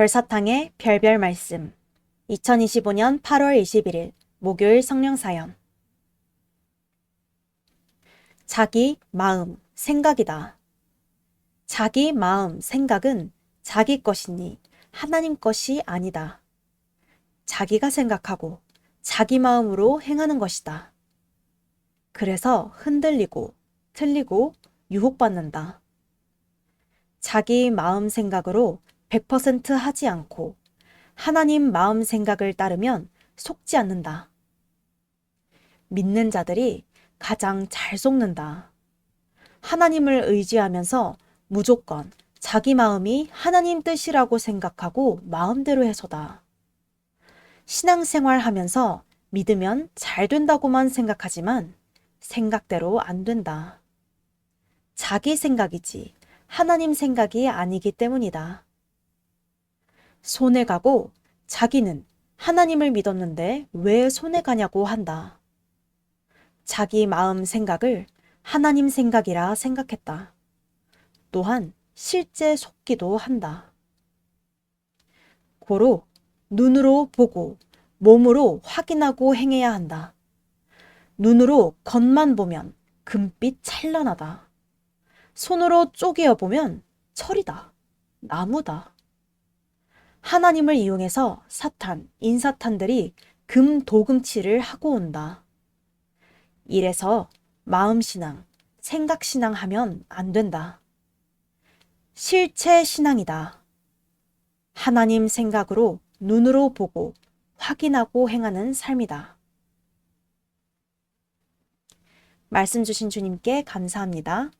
별사탕의 별별 말씀 2025년 8월 21일 목요일 성령사연 자기 마음, 생각이다. 자기 마음, 생각은 자기 것이니 하나님 것이 아니다. 자기가 생각하고 자기 마음으로 행하는 것이다. 그래서 흔들리고 틀리고 유혹받는다. 자기 마음 생각으로 100% 하지 않고 하나님 마음 생각을 따르면 속지 않는다. 믿는 자들이 가장 잘 속는다. 하나님을 의지하면서 무조건 자기 마음이 하나님 뜻이라고 생각하고 마음대로 해서다. 신앙생활 하면서 믿으면 잘 된다고만 생각하지만 생각대로 안 된다. 자기 생각이지 하나님 생각이 아니기 때문이다. 손해 가고 자기는 하나님을 믿었는데 왜 손해 가냐고 한다. 자기 마음 생각을 하나님 생각이라 생각했다. 또한 실제 속기도 한다. 고로 눈으로 보고 몸으로 확인하고 행해야 한다. 눈으로 겉만 보면 금빛 찬란하다. 손으로 쪼개어 보면 철이다. 나무다. 하나님을 이용해서 사탄, 인사탄들이 금 도금치를 하고 온다. 이래서 마음신앙, 생각신앙 하면 안 된다. 실체 신앙이다. 하나님 생각으로 눈으로 보고 확인하고 행하는 삶이다. 말씀 주신 주님께 감사합니다.